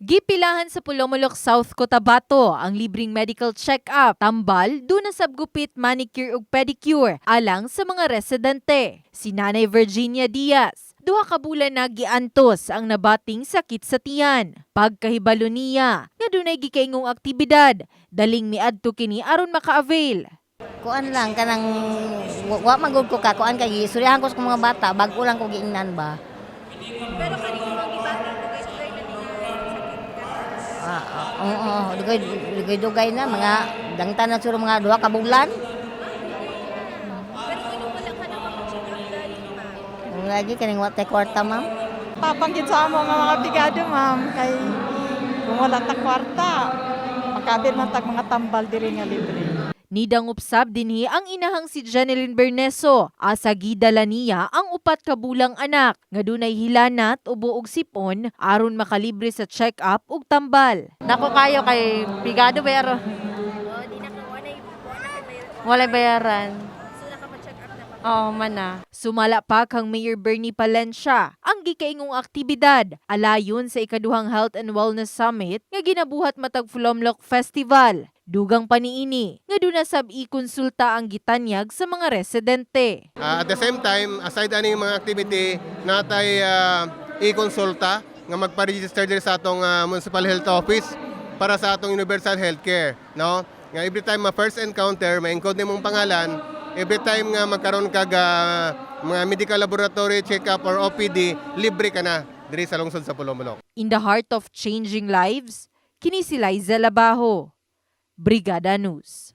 Gipilahan sa Pulomolok, South Cotabato ang libreng medical check-up, tambal, duna sabgupit, manicure ug pedicure alang sa mga residente. Si Nanay Virginia Diaz, duha ka bulan na giantos ang nabating sakit sa tiyan. Pagkahibalo niya, nga dunay gikaingong aktibidad, daling miadto kini aron maka-avail. Kuan lang kanang wa- wa magud ko ka kuan kay istoryahan ko sa mga bata bago lang ko giingnan ba. Pero kani mo gibata Ah, ah, oo, dugay dugay dugay na mga dangtan na suro mga duha ka bulan. Lagi kaning wa tay kwarta ma'am. Papanggit sa amo nga mga bigado, ma'am, kay kung wala ta kwarta, makabir man tag mga tambal diri nga libre. Nidang upsab dinhi ang inahang si Jeneline Berneso. Asa gidala niya ang upat ka bulang anak nga dunay hilanat o buog sipon aron makalibre sa check-up ug tambal. Dako kayo kay Bigado pero wala bayaran. Oo, man na. Sumala pa kang Mayor Bernie Palencia ang gikaingong aktibidad alayon sa ikaduhang Health and Wellness Summit nga ginabuhat matag Fulomlok Festival. Dugang paniini nga duna sab i-konsulta ang gitanyag sa mga residente. Ah, at the same time, aside aning mga activity, natay ah, i-konsulta nga magpa-register diri sa atong ah, municipal health office para sa atong universal healthcare, no? Nga every time ma first encounter, ma-encode nimong pangalan, every time nga magkaroon kag ah, mga medical laboratory check-up or OPD, libre ka na diri sa lungsod sa Pulomolok. In the heart of changing lives, kini si Liza Labajo. Brigada News.